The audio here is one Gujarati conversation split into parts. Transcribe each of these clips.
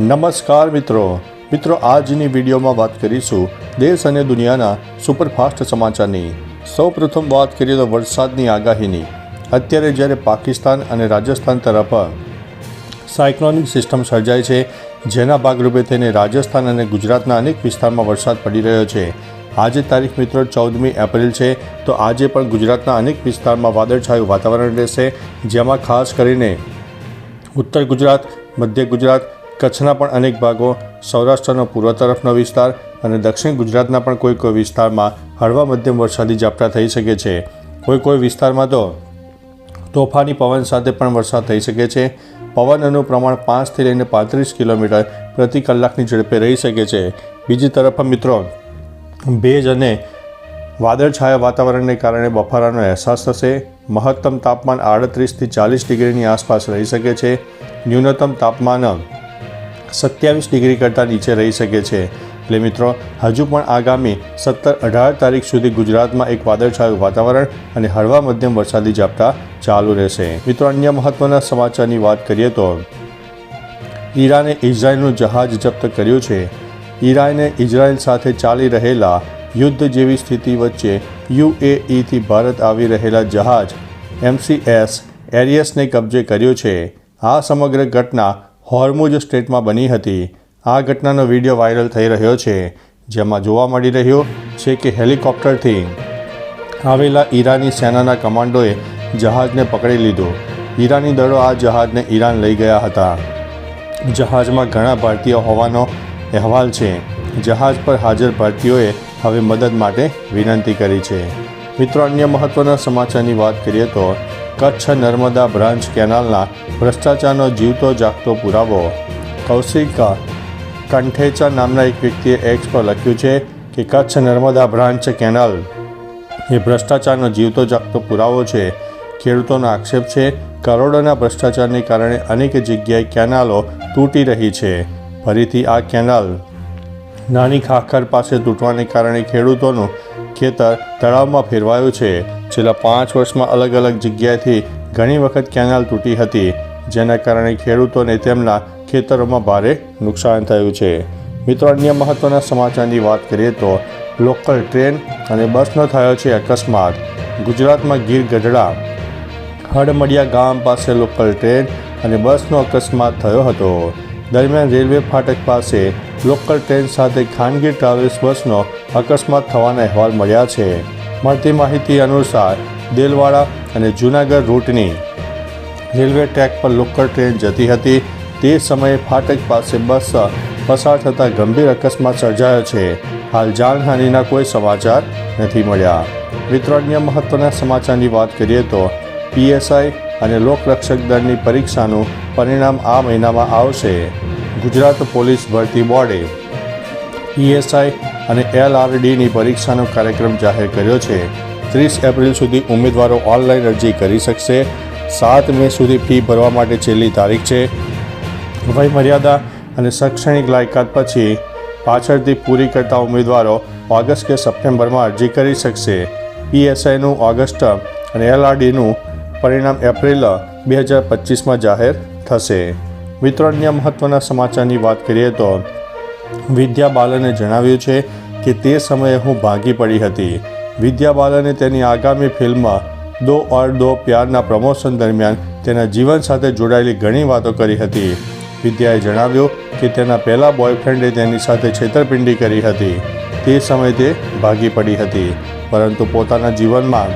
નમસ્કાર મિત્રો. મિત્રો, આજની વિડીયોમાં વાત કરીશું દેશ અને દુનિયાના સુપરફાસ્ટ સમાચારની. સૌપ્રથમ વાત કરીએ તો વરસાદની આગાહીની. અત્યારે જ્યારે પાકિસ્તાન અને રાજસ્થાન તરફ સાયક્લોનિક સિસ્ટમ સર્જાય છે, જેના ભાગરૂપે તેને રાજસ્થાન અને ગુજરાતના અનેક વિસ્તારમાં વરસાદ પડી રહ્યો છે. આજે તારીખ મિત્રો ચૌદમી એપ્રિલ છે, તો આજે પણ ગુજરાતના અનેક વિસ્તારમાં વાદળછાયું વાતાવરણ રહેશે, જેમાં ખાસ કરીને ઉત્તર ગુજરાત, મધ્ય ગુજરાત કચ્છના પણ અનેક ભાગો સૌરાષ્ટ્રનો પૂર્વ તરફનો વિસ્તાર અને દક્ષિણ ગુજરાતના પણ કોઈ કોઈ વિસ્તારમાં હળવા મધ્યમ વરસાદી ઝાપટા થઈ શકે છે. કોઈ કોઈ વિસ્તારમાં તો તોફાની પવન સાથે પણ વરસાદ થઈ શકે છે. પવનનું પ્રમાણ પાંચથી લઈને પાંત્રીસ કિલોમીટર પ્રતિ કલાકની ઝડપે રહી શકે છે. બીજી તરફ મિત્રો, ભેજ અને વાદળછાયા વાતાવરણને કારણે બફારાનો અહેસાસ થશે. મહત્તમ તાપમાન આડત્રીસથી ચાલીસ ડિગ્રીની આસપાસ રહી શકે છે. ન્યૂનતમ તાપમાન સત્યાવીસ ડિગ્રી કરતાં નીચે રહી શકે છે. એટલે મિત્રો, હજુ પણ આગામી સત્તર અઢાર તારીખ સુધી ગુજરાતમાં એક વાદળછાયું વાતાવરણ અને હળવા મધ્યમ વરસાદી ઝાપટા ચાલુ રહેશે. મિત્રો, અન્ય મહત્ત્વના સમાચારની વાત કરીએ તો, ઈરાને ઇઝરાયલનું જહાજ જપ્ત કર્યું છે. ઈરાને ઇઝરાયલ સાથે ચાલી રહેલા યુદ્ધ જેવી સ્થિતિ વચ્ચે યુએઈથી ભારત આવી રહેલા જહાજ એમસીએસ એરિયસને કબજે કર્યું છે. આ સમગ્ર ઘટના હોર્મુજ સ્ટેટમાં બની હતી. આ ઘટનાનો વીડિયો વાયરલ થઈ રહ્યો છે, જેમાં જોવા મળી રહ્યો છે કે હેલિકોપ્ટરથી આવેલા ઈરાની સેનાના કમાન્ડોએ જહાજને પકડી લીધું. ઈરાની દળો આ જહાજને ઈરાન લઈ ગયા હતા. જહાજમાં ઘણા ભારતીયો હોવાનો અહેવાલ છે. જહાજ પર હાજર ભારતીયોએ હવે મદદ માટે વિનંતી કરી છે. મિત્રો, અન્ય મહત્ત્વના સમાચારની વાત કરીએ તો કચ્છ નર્મદા બ્રાન્ચ કેનાલના ભ્રષ્ટાચારનો જીવતો જાગતો પુરાવો. કૌશિક કંઠેચા નામના એક વ્યક્તિએ એક્સ પર લખ્યું છે કે કચ્છ નર્મદા બ્રાન્ચ કેનાલ એ ભ્રષ્ટાચારનો જીવતો જાગતો પુરાવો છે. ખેડૂતોનો આક્ષેપ છે, કરોડોના ભ્રષ્ટાચારને કારણે અનેક જગ્યાએ કેનાલો તૂટી રહી છે. ફરીથી આ કેનાલ નાની ખાખર પાસે તૂટવાને કારણે ખેડૂતોનું ખેતર તળાવમાં ફેરવાયું છે. છેલ્લા પાંચ વર્ષમાં અલગ અલગ જગ્યાએથી ઘણી વખત કેનાલ તૂટી હતી, જેના કારણે ખેડૂતોને તેમના ખેતરોમાં ભારે નુકસાન થયું છે. મિત્રો, અન્ય મહત્ત્વના સમાચારની વાત કરીએ તો લોકલ ટ્રેન અને બસનો થયો છે અકસ્માત. ગુજરાતમાં ગીર ગઢડા, હડમડિયા ગામ પાસે લોકલ ટ્રેન અને બસનો અકસ્માત થયો હતો. દરમિયાન રેલવે ફાટક પાસે લોકલ ટ્રેન સાથે ખાનગી ટ્રાવેલ્સ બસનો અકસ્માત થવાના અહેવાલ મળ્યા છે. મળતી માહિતી અનુસાર દેલવાડા અને જૂનાગઢ રૂટની રેલવે ટ્રેક પર લોકલ ટ્રેન જતી હતી. તે સમયે ફાટક પાસે બસ પસાર થતાં ગંભીર અકસ્માત સર્જાયો છે. હાલ જાનહાનિના કોઈ સમાચાર નથી મળ્યા. મિત્રો, અન્ય મહત્ત્વના સમાચારની વાત કરીએ તો પીએસઆઈ અને લોકરક્ષક દળની પરીક્ષાનું પરિણામ આ મહિનામાં આવશે. ગુજરાત પોલીસ ભરતી બોર્ડે પીએસઆઈ અને એલઆરડીની પરીક્ષાનો કાર્યક્રમ જાહેર કર્યો છે. ત્રીસ એપ્રિલ સુધી ઉમેદવારો ઓનલાઈન અરજી કરી શકશે. સાત મે સુધી ફી ભરવા માટે છેલ્લી તારીખ છે. વય મર્યાદા અને શૈક્ષણિક લાયકાત પછી પાછળથી પૂરી કરતા ઉમેદવારો ઓગસ્ટ કે સપ્ટેમ્બરમાં અરજી કરી શકશે. પીએસઆઈનું ઓગસ્ટ અને એલઆરડીનું પરિણામ એપ્રિલ બે હજાર પચીસમાં જાહેર થશે. મિત્રો, અન્ય મહત્ત્વના સમાચારની વાત કરીએ તો વિદ્યા બાલને જણાવ્યું છે કે તે સમયે હું ભાગી પડી હતી. વિદ્યા બાલને તેની આગામી ફિલ્મ દો ઓર દો પ્યારના પ્રમોશન દરમિયાન તેના જીવન સાથે જોડાયેલી ઘણી વાતો કરી હતી. વિદ્યાએ જણાવ્યું કે તેના પહેલા બોયફ્રેન્ડે તેની સાથે છેતરપિંડી કરી હતી. તે સમયે તે ભાગી પડી હતી, પરંતુ પોતાના જીવનમાં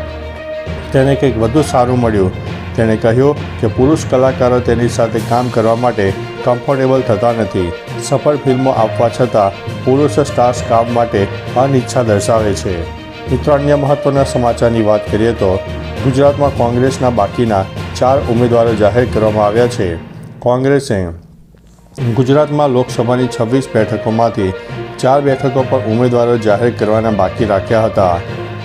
તેને કંઈક વધુ સારું મળ્યું. તેણે કહ્યું કે પુરુષ કલાકારો તેની સાથે કામ કરવા માટે કમ્ફર્ટેબલ થતા નથી. સફળ ફિલ્મો આપવા છતાં પુરુષ સ્ટાર્સ કામ માટે અનિચ્છા દર્શાવે છે. મિત્રો, અન્ય મહત્ત્વના સમાચારની વાત કરીએ તો ગુજરાતમાં કોંગ્રેસના બાકીના ચાર ઉમેદવારો જાહેર કરવામાં આવ્યા છે. કોંગ્રેસે ગુજરાતમાં લોકસભાની છવ્વીસ બેઠકોમાંથી ચાર બેઠકો પર ઉમેદવારો જાહેર કરવાના બાકી રાખ્યા હતા.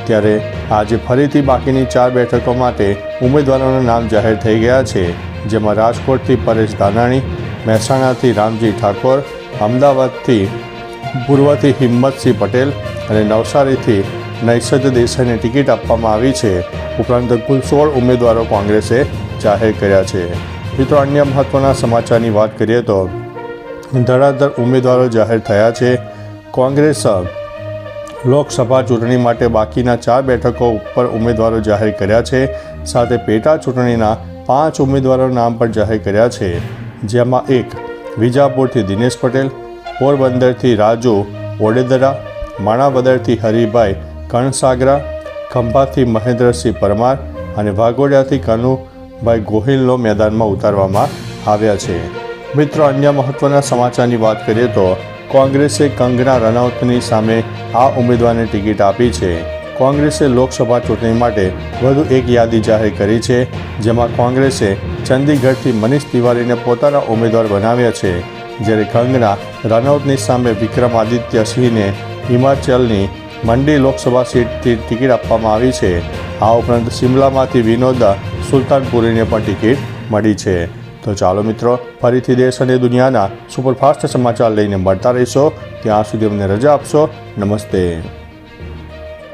ત્યારે આજે ફરીથી બાકીની ચાર બેઠકો માટે ઉમેદવારોના નામ જાહેર થઈ ગયા છે, જેમાં રાજકોટથી પરેશ ધાનાણી મહેસાણાથી રામજી ઠાકોર, અમદાવાદથી પૂર્વથી હિંમતસિંહ પટેલ અને નવસારીથી નૈસદ દેસાઈને ટિકિટ આપવામાં આવી છે. ઉપરાંત કુલ સોળ ઉમેદવારો કોંગ્રેસે જાહેર કર્યા છે. મિત્રો, અન્ય મહત્ત્વના સમાચારની વાત કરીએ તો ધડાધડ ઉમેદવારો જાહેર થયા છે. કોંગ્રેસ લોકસભા ચૂંટણી માટે બાકીના ચાર બેઠકો ઉપર ઉમેદવારો જાહેર કર્યા છે. સાથે પેટા ચૂંટણીના પાંચ ઉમેદવારો નામ પણ જાહેર કર્યા છે. જેમાં એક વિજાપુરથી દિનેશ પટેલ, પોરબંદરથી રાજુ ઓડેદરા માણાવદરથી હરિભાઈ કણસાગરા, ખંભાથી મહેન્દ્રસિંહ પરમાર અને વાઘોડિયાથી કનુભાઈ ગોહિલનો મેદાનમાં ઉતારવામાં આવ્યા છે. મિત્રો, અન્ય મહત્વના સમાચારની વાત કરીએ તો કોંગ્રેસે કંગના રનૌતની સામે આ ઉમેદવારને ટિકિટ આપી છે. કોંગ્રેસે લોકસભા ચૂંટણી માટે વધુ એક યાદી જાહેર કરી છે, જેમાં કોંગ્રેસે ચંદીગઢથી મનીષ તિવારીને પોતાના ઉમેદવાર બનાવ્યા છે. જ્યારે કંગના રનૌતની સામે વિક્રમાદિત્ય સિંહને હિમાચલની મંડી લોકસભા સીટથી ટિકિટ આપવામાં આવી છે. આ ઉપરાંત શિમલામાંથી વિનોદા સુલતાનપુરીને પણ ટિકિટ મળી છે. તો ચાલો મિત્રો, ફરીથી દેશ અને દુનિયાના સુપરફાસ્ટ સમાચાર લઈને મળતા રહીશો. ત્યાં સુધી અમને રજા આપશો. નમસ્તે.